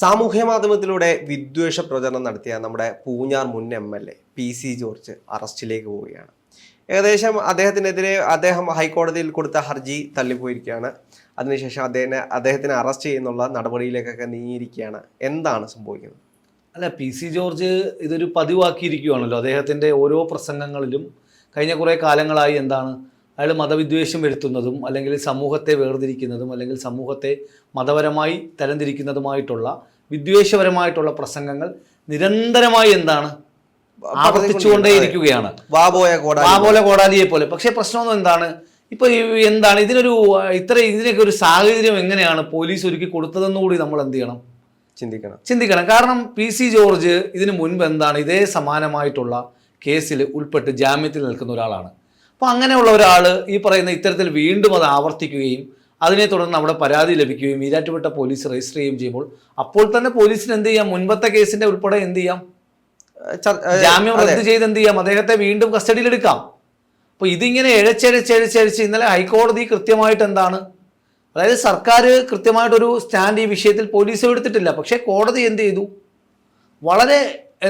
സാമൂഹ്യ മാധ്യമത്തിലൂടെ വിദ്വേഷ പ്രചരണം നടത്തിയ നമ്മുടെ പൂഞ്ഞാർ മുൻ M L A P C George അറസ്റ്റിലേക്ക് പോവുകയാണ്. ഏകദേശം അദ്ദേഹത്തിനെതിരെ അദ്ദേഹം ഹൈക്കോടതിയിൽ കൊടുത്ത ഹർജി തള്ളിപ്പോയിരിക്കുകയാണ്. അതിനുശേഷം അദ്ദേഹനെ അദ്ദേഹത്തിനെ അറസ്റ്റ് ചെയ്യുന്നുള്ള നടപടിയിലേക്കൊക്കെ നീങ്ങിയിരിക്കുകയാണ്. എന്താണ് സംഭവിക്കുന്നത്? അല്ല പി സി ജോർജ് ഇതൊരു പതിവാക്കിയിരിക്കുകയാണല്ലോ. അദ്ദേഹത്തിന്റെ ഓരോ പ്രസംഗങ്ങളിലും കഴിഞ്ഞ കുറേ കാലങ്ങളായി എന്താണ് അയാൾ മതവിദ്വേഷം വരുത്തുന്നതും അല്ലെങ്കിൽ സമൂഹത്തെ വേർതിരിക്കുന്നതും അല്ലെങ്കിൽ സമൂഹത്തെ മതപരമായി തരംതിരിക്കുന്നതുമായിട്ടുള്ള വിദ്വേഷപരമായിട്ടുള്ള പ്രസംഗങ്ങൾ നിരന്തരമായി എന്താണ് ആവർത്തിച്ചുകൊണ്ടേയിരിക്കുകയാണ്. പോലെ. കോടാലിയെ പോലെ. പക്ഷേ പ്രശ്നമൊന്നും എന്താണ്? ഇപ്പൊ എന്താണ് ഇതിനൊരു ഇത്ര ഇതിനൊക്കെ ഒരു സാഹചര്യം എങ്ങനെയാണ് പോലീസ് ഒരുക്കി കൊടുത്തതെന്ന് കൂടി നമ്മൾ എന്ത് ചെയ്യണം? ചിന്തിക്കണം. ചിന്തിക്കണം. കാരണം പി സി ജോർജ് ഇതിനു മുൻപ് എന്താണ് ഇതേ സമാനമായിട്ടുള്ള കേസിൽ ഉൾപ്പെട്ട് ജാമ്യത്തിൽ നിൽക്കുന്ന ഒരാളാണ്. അപ്പോൾ അങ്ങനെയുള്ള ഒരാൾ ഈ പറയുന്ന ഇത്തരത്തിൽ വീണ്ടും അത് ആവർത്തിക്കുകയും അതിനെ തുടർന്ന് അവിടെ പരാതി ലഭിക്കുകയും ഈരാറ്റുപെട്ട പോലീസ് രജിസ്റ്റർ ചെയ്യുകയും ചെയ്യുമ്പോൾ അപ്പോൾ തന്നെ പോലീസിന് എന്ത് ചെയ്യാം? മുൻപത്തെ കേസിന്റെ ഉൾപ്പെടെ എന്ത് ചെയ്യാം? ജാമ്യം റദ്ദ് ചെയ്ത് എന്ത് ചെയ്യാം? അദ്ദേഹത്തെ വീണ്ടും കസ്റ്റഡിയിൽ എടുക്കാം അപ്പൊ ഇതിങ്ങനെ എഴച്ചഴച്ചഴച്ചഴച്ച് ഇന്നലെ ഹൈക്കോടതി കൃത്യമായിട്ട് എന്താണ്? അതായത് സർക്കാർ കൃത്യമായിട്ടൊരു സ്റ്റാൻഡ് ഈ വിഷയത്തിൽ പോലീസ് എടുത്തിട്ടില്ല. പക്ഷേ കോടതി എന്ത് ചെയ്തു? വളരെ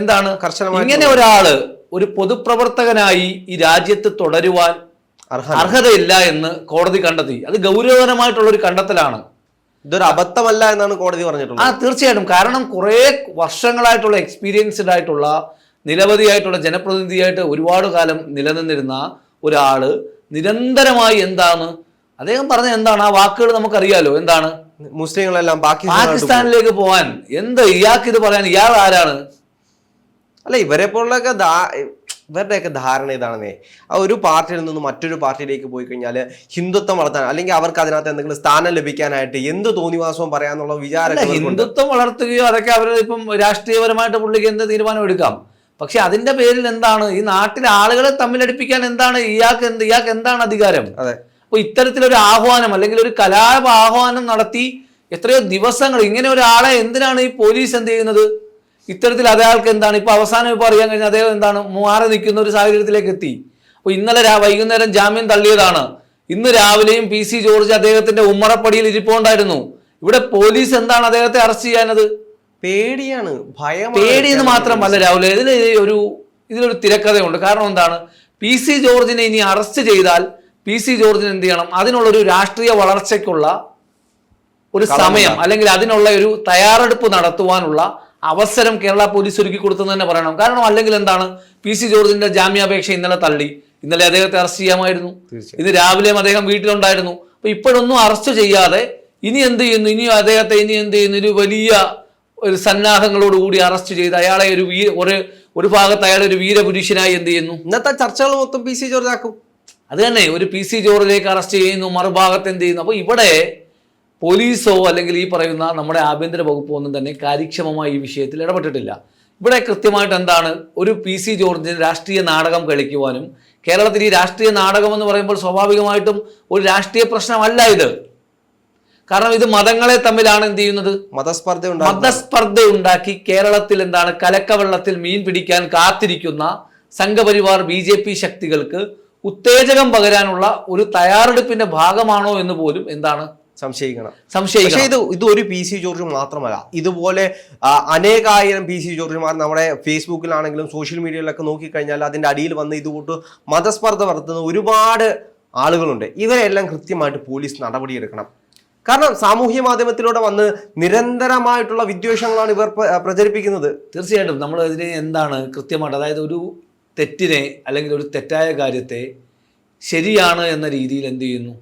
എന്താണ്? കർശനമായി ഇങ്ങനെ ഒരാൾ ഒരു പൊതുപ്രവർത്തകനായി ഈ രാജ്യത്ത് തുടരുവാൻ അർഹത. അർഹതയില്ല എന്ന് കോടതി കണ്ടെത്തി. അത് ഗൗരവകരമായിട്ടുള്ള ഒരു കണ്ടെത്തലാണ്. ഇതൊരു അബദ്ധമല്ല എന്നാണ് കോടതി പറഞ്ഞിട്ടുള്ളത്. ആ തീർച്ചയായിട്ടും. കാരണം കുറേ വർഷങ്ങളായിട്ടുള്ള എക്സ്പീരിയൻസ്ഡ് ആയിട്ടുള്ള നിരവധിയായിട്ടുള്ള ജനപ്രതിനിധിയായിട്ട് ഒരുപാട് കാലം നിലനിന്നിരുന്ന ഒരാൾ നിരന്തരമായി എന്താണ് അദ്ദേഹം പറഞ്ഞ എന്താണ്? ആ വാക്കുകൾ നമുക്കറിയാലോ. എന്താണ്? മുസ്ലിങ്ങളെല്ലാം പാകിസ്ഥാനിലേക്ക് പോവാൻ. എന്ത് ഇയാൾക്ക് ഇത് പറയാൻ? ഇയാൾ ആരാണ്? അല്ല ഇവരെ പോലുള്ളൊക്കെ ധാ- ഇവരുടെയൊക്കെ ധാരണ ഇതാണെന്നേ. ആ ഒരു പാർട്ടിയിൽ നിന്ന് മറ്റൊരു പാർട്ടിയിലേക്ക് പോയി കഴിഞ്ഞാൽ ഹിന്ദുത്വം വളർത്താൻ അല്ലെങ്കിൽ അവർക്ക് അതിനകത്ത് എന്തെങ്കിലും സ്ഥാനം ലഭിക്കാനായിട്ട് എന്ത് തോന്നിവാസവും പറയാന്നുള്ള വിചാരം ഹിന്ദുത്വം വളർത്തുകയോ അതൊക്കെ അവർ ഇപ്പം രാഷ്ട്രീയപരമായിട്ട് പുള്ളിക്ക് എന്ത് തീരുമാനം എടുക്കാം? പക്ഷെ അതിന്റെ പേരിൽ എന്താണ്? ഈ നാട്ടിലെ ആളുകളെ തമ്മിലടിപ്പിക്കാൻ എന്താണ്? ഇയാൾക്ക് എന്ത് ഇയാൾക്ക് എന്താണ് അധികാരം? അതെ. അപ്പൊ ഇത്തരത്തിലൊരു ആഹ്വാനം അല്ലെങ്കിൽ ഒരു കലാപ ആഹ്വാനം നടത്തി എത്രയോ ദിവസങ്ങൾ ഇങ്ങനെ ഒരാളെ എന്തിനാണ് ഈ പോലീസ് എന്ത് ചെയ്യുന്നത്? ഇത്തരത്തിൽ അയാൾക്ക് എന്താണ്? ഇപ്പൊ അവസാനം ഇപ്പൊ അറിയാൻ കഴിഞ്ഞ അദ്ദേഹം എന്താണ്? മാറി നിൽക്കുന്ന ഒരു സാഹചര്യത്തിലേക്ക് എത്തി. അപ്പൊ ഇന്നലെ വൈകുന്നേരം ജാമ്യം തള്ളിയതാണ്. ഇന്ന് രാവിലെയും പി സി ജോർജ് അദ്ദേഹത്തിന്റെ ഉമ്മറപ്പടിയിൽ ഇരിപ്പുണ്ടായിരുന്നു. ഇവിടെ പോലീസ് എന്താണ് അദ്ദേഹത്തെ അറസ്റ്റ് ചെയ്യാനത്? പേടിയാണ്. ഭയം പേടി എന്ന് മാത്രമല്ല രാഹുൽ ഇതിന് ഒരു ഇതിലൊരു തിരക്കഥയുണ്ട്. കാരണം എന്താണ്? പി സി ജോർജിനെ ഇനി അറസ്റ്റ് ചെയ്താൽ പി സി ജോർജിന് എന്ത് ചെയ്യണം? അതിനുള്ള ഒരു രാഷ്ട്രീയ വളർച്ചയ്ക്കുള്ള ഒരു സമയം അല്ലെങ്കിൽ അതിനുള്ള ഒരു തയ്യാറെടുപ്പ് നടത്തുവാനുള്ള അവസരം കേരള പോലീസ് ഒരുക്കി കൊടുത്തെന്ന് തന്നെ പറയണം. കാരണം അല്ലെങ്കിൽ എന്താണ്? പി സി ജോർജിന്റെ ജാമ്യാപേക്ഷ ഇന്നലെ തള്ളി. ഇന്നലെ അദ്ദേഹത്തെ അറസ്റ്റ് ചെയ്യാമായിരുന്നു. ഇന്ന് രാവിലെയും അദ്ദേഹം വീട്ടിലുണ്ടായിരുന്നു. അപ്പൊ ഇപ്പോഴൊന്നും അറസ്റ്റ് ചെയ്യാതെ ഇനി എന്ത് ചെയ്യുന്നു? ഇനി അദ്ദേഹത്തെ ഇനി എന്ത് ചെയ്യുന്നു? ഒരു വലിയ ഒരു സന്നാഹങ്ങളോടുകൂടി അറസ്റ്റ് ചെയ്ത് അയാളെ ഒരു വീര ഒരു ഒരു ഭാഗത്ത് അയാളെ ഒരു വീരപുരുഷനായി എന്ത് ചെയ്യുന്നു? ഇന്നത്തെ ചർച്ചകൾ മൊത്തം പി സി ജോർജ് ആക്കും. അത് തന്നെ ഒരു പി സി ജോർജിലേക്ക് അറസ്റ്റ് ചെയ്യുന്നു മറുഭാഗത്ത് എന്ത് ചെയ്യുന്നു? അപ്പോൾ ഇവിടെ പോലീസോ അല്ലെങ്കിൽ ഈ പറയുന്ന നമ്മുടെ ആഭ്യന്തര വകുപ്പോ ഒന്നും തന്നെ കാര്യക്ഷമമായി ഈ വിഷയത്തിൽ ഇടപെട്ടിട്ടില്ല. ഇവിടെ കൃത്യമായിട്ട് എന്താണ്? ഒരു പി സി ജോർജിന് രാഷ്ട്രീയ നാടകം കളിക്കുവാനും കേരളത്തിൽ ഈ രാഷ്ട്രീയ നാടകം എന്ന് പറയുമ്പോൾ സ്വാഭാവികമായിട്ടും ഒരു രാഷ്ട്രീയ പ്രശ്നമല്ല ഇത്. കാരണം ഇത് മതങ്ങളെ തമ്മിലാണ് എന്ത് ചെയ്യുന്നത്? മതസ്പർദ്ധ മതസ്പർദ്ധ ഉണ്ടാക്കി കേരളത്തിൽ എന്താണ്? കലക്കവെള്ളത്തിൽ മീൻ പിടിക്കാൻ കാത്തിരിക്കുന്ന സംഘപരിവാർ ബി ജെ പി ശക്തികൾക്ക് ഉത്തേജകം പകരാനുള്ള ഒരു തയ്യാറെടുപ്പിന്റെ ഭാഗമാണോ എന്ന് പോലും എന്താണ് സംശയിക്കണം. സംശയിക്കണം. ഇത് ഇത് ഒരു പി സി ജോർജ് മാത്രമല്ല. ഇതുപോലെ അനേകായിരം പി സി ജോർജുമാർ നമ്മുടെ ഫേസ്ബുക്കിലാണെങ്കിലും സോഷ്യൽ മീഡിയയിലൊക്കെ നോക്കിക്കഴിഞ്ഞാൽ അതിന്റെ അടിയിൽ വന്ന് ഇതുകൊണ്ട് മതസ്പർദ്ധ വളർത്തുന്ന ഒരുപാട് ആളുകളുണ്ട്. ഇവരെല്ലാം കൃത്യമായിട്ട് പോലീസ് നടപടിയെടുക്കണം. കാരണം സാമൂഹ്യ മാധ്യമത്തിലൂടെ വന്ന് നിരന്തരമായിട്ടുള്ള വിദ്വേഷങ്ങളാണ് ഇവർ പ്രചരിപ്പിക്കുന്നത്. തീർച്ചയായിട്ടും. നമ്മൾ ഇതിനെ എന്താണ് കൃത്യമായിട്ട് അതായത് ഒരു തെറ്റിനെ അല്ലെങ്കിൽ ഒരു തെറ്റായ കാര്യത്തെ ശരിയാണ് എന്ന രീതിയിൽ എന്ത് ചെയ്യുന്നു.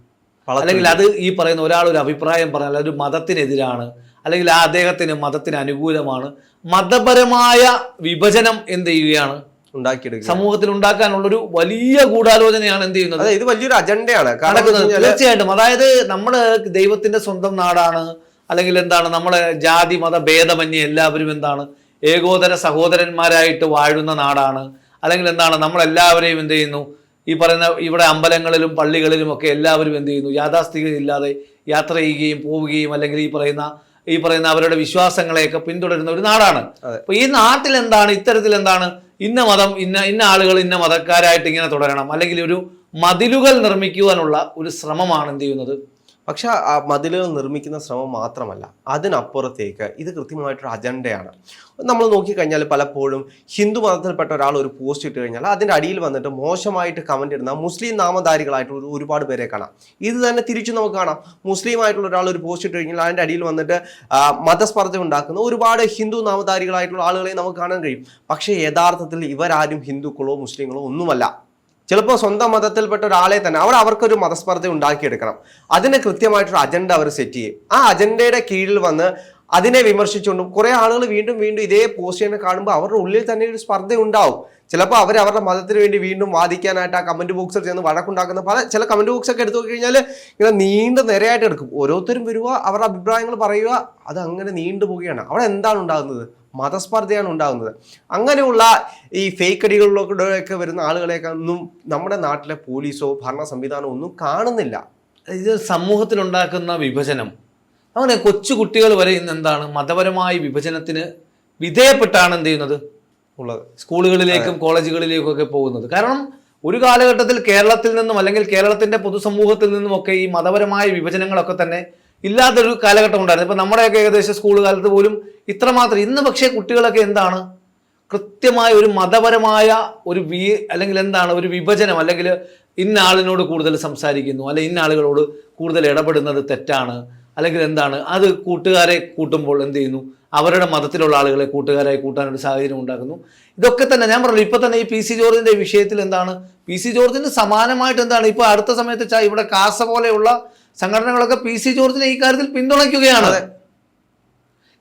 അല്ലെങ്കിൽ അത് ഈ പറയുന്ന ഒരാൾ ഒരു അഭിപ്രായം പറഞ്ഞാൽ ഒരു മതത്തിനെതിരാണ് അല്ലെങ്കിൽ ആ അദ്ദേഹത്തിന് മതത്തിന് അനുകൂലമാണ് മതപരമായ വിഭജനം എന്ത് ചെയ്യുകയാണ്? ഉണ്ടാക്കിയെടുക്കുക സമൂഹത്തിൽ ഉണ്ടാക്കാനുള്ളൊരു വലിയ ഗൂഢാലോചനയാണ് എന്ത് ചെയ്യുന്നത്? ഇത് വലിയൊരു അജണ്ടയാണ്. നടക്കുന്നത്. തീർച്ചയായിട്ടും. അതായത് നമ്മൾ ദൈവത്തിന്റെ സ്വന്തം നാടാണ് അല്ലെങ്കിൽ എന്താണ് നമ്മളെ ജാതി മത ഭേദമന്യേ എല്ലാവരും എന്താണ് ഏകോദര സഹോദരന്മാരായിട്ട് വാഴുന്ന നാടാണ് അല്ലെങ്കിൽ എന്താണ് നമ്മളെല്ലാവരെയും എന്ത് ചെയ്യുന്നു? ഈ പറയുന്ന ഇവിടെ അമ്പലങ്ങളിലും പള്ളികളിലും ഒക്കെ എല്ലാവരും എന്ത് ചെയ്യുന്നു? യാഥാസ്ഥികത യാത്ര ചെയ്യുകയും പോവുകയും അല്ലെങ്കിൽ ഈ പറയുന്ന ഈ പറയുന്ന അവരുടെ വിശ്വാസങ്ങളെയൊക്കെ പിന്തുടരുന്ന ഒരു നാടാണ്. അപ്പൊ ഈ നാട്ടിൽ എന്താണ് ഇത്തരത്തിൽ എന്താണ് ഇന്ന മതം ഇന്ന ഇന്ന ആളുകൾ ഇന്ന മതക്കാരായിട്ട് ഇങ്ങനെ തുടരണം? അല്ലെങ്കിൽ ഒരു മതിലുകൾ നിർമ്മിക്കുവാനുള്ള ഒരു ശ്രമമാണ് എന്ത് ചെയ്യുന്നത്? പക്ഷെ ആ മതിലുകൾ നിർമ്മിക്കുന്ന ശ്രമം മാത്രമല്ല അതിനപ്പുറത്തേക്ക് ഇത് കൃത്യമായിട്ടൊരു അജണ്ടയാണ്. നമ്മൾ നോക്കിക്കഴിഞ്ഞാൽ പലപ്പോഴും ഹിന്ദു മതത്തിൽപ്പെട്ട ഒരാൾ ഒരു പോസ്റ്റ് ഇട്ട് കഴിഞ്ഞാൽ അതിന്റെ അടിയിൽ വന്നിട്ട് മോശമായിട്ട് കമന്റ് ഇടുന്ന മുസ്ലിം നാമധാരികളായിട്ടുള്ള ഒരു- ഒരുപാട് പേരെ കാണാം. ഇത് തന്നെ തിരിച്ചു നമുക്ക് കാണാം. മുസ്ലിം ആയിട്ടുള്ള ഒരാൾ ഒരു പോസ്റ്റ് ഇട്ട് കഴിഞ്ഞാൽ അതിന്റെ അടിയിൽ വന്നിട്ട് മതസ്പർദ്ധ ഉണ്ടാക്കുന്ന ഒരുപാട് ഹിന്ദു നാമധാരികളായിട്ടുള്ള ആളുകളെ നമുക്ക് കാണാൻ കഴിയും. പക്ഷേ യഥാർത്ഥത്തിൽ ഇവരാരും ഹിന്ദുക്കളോ മുസ്ലിങ്ങളോ ഒന്നുമല്ല. ചിലപ്പോൾ സ്വന്തം മതത്തിൽപ്പെട്ട ഒരാളെ തന്നെ അവർ അവർക്കൊരു മതസ്പർദ്ധ ഉണ്ടാക്കിയെടുക്കണം. അതിന് കൃത്യമായിട്ടൊരു അജണ്ട അവർ സെറ്റ് ചെയ്യും. ആ അജണ്ടയുടെ കീഴിൽ വന്ന് അതിനെ വിമർശിച്ചുകൊണ്ടും കുറേ ആളുകൾ വീണ്ടും വീണ്ടും ഇതേ പോസ്റ്റ് കാണുമ്പോൾ അവരുടെ ഉള്ളിൽ തന്നെ ഒരു സ്പർദ്ധ ഉണ്ടാവും. ചിലപ്പോൾ അവർ അവരുടെ മതത്തിന് വേണ്ടി വീണ്ടും വാദിക്കാനായിട്ട് ആ കമന്റ് ബോക്സിൽ ചെന്ന് വഴക്കുണ്ടാക്കുന്ന പല ചില കമന്റ് ബോക്സൊക്കെ എടുത്തു കഴിഞ്ഞാൽ ഇങ്ങനെ നീണ്ട നിരയായിട്ട് എടുക്കും. ഓരോരുത്തരും വരിക അവരുടെ അഭിപ്രായങ്ങൾ പറയുക അത് അങ്ങനെ നീണ്ടു പോവുകയാണ് അവിടെ എന്താണ് ഉണ്ടാകുന്നത്? മതസ്പർദ്ധയാണ് ഉണ്ടാകുന്നത്. അങ്ങനെയുള്ള ഈ ഫേക്ക് അടികളിലൂടെയൊക്കെ വരുന്ന ആളുകളെയൊക്കെ ഒന്നും നമ്മുടെ നാട്ടിലെ പോലീസോ ഭരണ സംവിധാനമോ ഒന്നും കാണുന്നില്ല. ഇത് സമൂഹത്തിലുണ്ടാക്കുന്ന വിഭജനം. അങ്ങനെ കൊച്ചു കുട്ടികൾ വരെ ഇന്ന് എന്താണ് മതപരമായ വിഭജനത്തിന് വിധേയപ്പെട്ടാണ് എന്ത് ചെയ്യുന്നത്? ഉള്ളത്. സ്കൂളുകളിലേക്കും കോളേജുകളിലേക്കും ഒക്കെ പോകുന്നത്. കാരണം ഒരു കാലഘട്ടത്തിൽ കേരളത്തിൽ നിന്നും അല്ലെങ്കിൽ കേരളത്തിന്റെ പൊതുസമൂഹത്തിൽ നിന്നുമൊക്കെ ഈ മതപരമായ വിഭജനങ്ങളൊക്കെ തന്നെ ഇല്ലാത്തൊരു കാലഘട്ടം ഉണ്ടായിരുന്നു. ഇപ്പം നമ്മുടെയൊക്കെ ഏകദേശം സ്കൂൾ കാലത്ത് പോലും ഇത്രമാത്രം ഇന്ന് പക്ഷേ കുട്ടികളൊക്കെ എന്താണ്? കൃത്യമായ ഒരു മതപരമായ ഒരു വി അല്ലെങ്കിൽ എന്താണ്? ഒരു വിഭജനം അല്ലെങ്കിൽ ഇന്ന ആളിനോട് കൂടുതൽ സംസാരിക്കുന്നു അല്ലെ ഇന്ന ആളുകളോട് കൂടുതൽ ഇടപെടുന്നത് തെറ്റാണ് അല്ലെങ്കിൽ എന്താണ്? അത് കൂട്ടുകാരെ കൂട്ടുമ്പോൾ എന്ത് ചെയ്യുന്നു? അവരുടെ മതത്തിലുള്ള ആളുകളെ കൂട്ടുകാരായി കൂട്ടാനൊരു സാഹചര്യം ഉണ്ടാക്കുന്നു. ഇതൊക്കെ തന്നെ ഞാൻ പറഞ്ഞു ഇപ്പൊ തന്നെ ഈ പി സി ജോർജിന്റെ വിഷയത്തിൽ എന്താണ്? പി സി ജോർജിന് സമാനമായിട്ട് എന്താണ്? ഇപ്പൊ അടുത്ത സമയത്ത് ഇവിടെ കാസ പോലെയുള്ള സംഘടനകളൊക്കെ പി സി ജോർജിനെ ഈ കാര്യത്തിൽ പിന്തുണയ്ക്കുകയാണ്.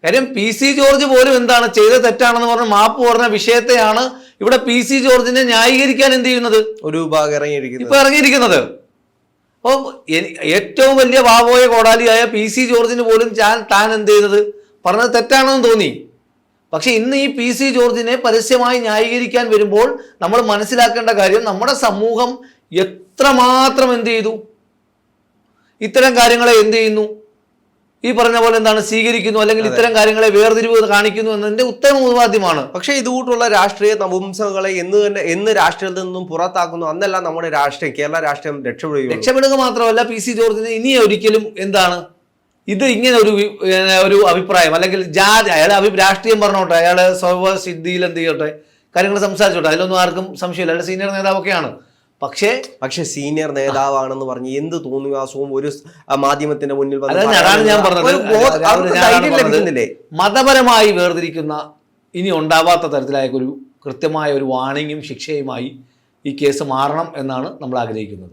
കാര്യം പി സി ജോർജ് പോലും എന്താണ് ചെയ്ത തെറ്റാണെന്ന് പറഞ്ഞ മാപ്പ് പറഞ്ഞ വിഷയത്തെയാണ് ഇവിടെ പി സി ജോർജിനെ ന്യായീകരിക്കാൻ എന്ത് ചെയ്യുന്നത്? ഒരു വിഭാഗം ഇറങ്ങിയിരിക്കുന്നത്. ഇപ്പൊ ഇറങ്ങിയിരിക്കുന്നത്. അപ്പോൾ ഏറ്റവും വലിയ വാവോയ കോടാലിയായ പി സി ജോർജിന് പോലും ഞാൻ താൻ എന്ത് ചെയ്തത് പറഞ്ഞത് തെറ്റാണെന്ന് തോന്നി. പക്ഷെ ഇന്ന് ഈ പി സി ജോർജിനെ പരസ്യമായി ന്യായീകരിക്കാൻ വരുമ്പോൾ നമ്മൾ മനസ്സിലാക്കേണ്ട കാര്യം നമ്മുടെ സമൂഹം എത്രമാത്രം എന്ത് ചെയ്തു? ഇത്തരം കാര്യങ്ങളെ എന്ത് ചെയ്യുന്നു? ഈ പറഞ്ഞ പോലെ എന്താണ് സ്വീകരിക്കുന്നു അല്ലെങ്കിൽ ഇത്തരം കാര്യങ്ങളെ വേർതിരിവ് കാണിക്കുന്നു എന്നതിന്റെ ഉത്തമ ഉപാധ്യമാണ്. പക്ഷേ ഇതുകൂട്ടുള്ള രാഷ്ട്രീയ നപുംസകളെ എന്ന് തന്നെ എന്ന് രാഷ്ട്രീയത്തിൽ നിന്നും പുറത്താക്കുന്നു അന്നെല്ലാം നമ്മുടെ രാഷ്ട്രീയം കേരള രാഷ്ട്രീയം രക്ഷപ്പെടുകയും രക്ഷപ്പെടുക മാത്രമല്ല പി സി ജോർജിന് ഇനി ഒരിക്കലും എന്താണ്? ഇത് ഇങ്ങനെ ഒരു ഒരു അഭിപ്രായം അല്ലെങ്കിൽ ജാതി അയാൾ അഭി രാഷ്ട്രീയം പറഞ്ഞോട്ടെ അയാൾ സിദ്ധിയിൽ എന്ത് ചെയ്യട്ടെ കാര്യങ്ങൾ സംസാരിച്ചോട്ടെ അതിലൊന്നും ആർക്കും സംശയമില്ല. അയാളുടെ സീനിയർ നേതാവൊക്കെയാണ്. പക്ഷേ പക്ഷെ സീനിയർ നേതാവാണെന്ന് പറഞ്ഞ് എന്ത് തോന്നിവാസവും ഒരു മാധ്യമത്തിന്റെ മുന്നിൽ ഞാൻ പറഞ്ഞത്. മതപരമായി വേർതിരിക്കുന്ന ഇനി ഉണ്ടാവാത്ത തരത്തിലായ ഒരു കൃത്യമായ ഒരു വാണിങ്ങും ശിക്ഷയുമായി ഈ കേസ് മാറണം എന്നാണ് നമ്മൾ ആഗ്രഹിക്കുന്നത്.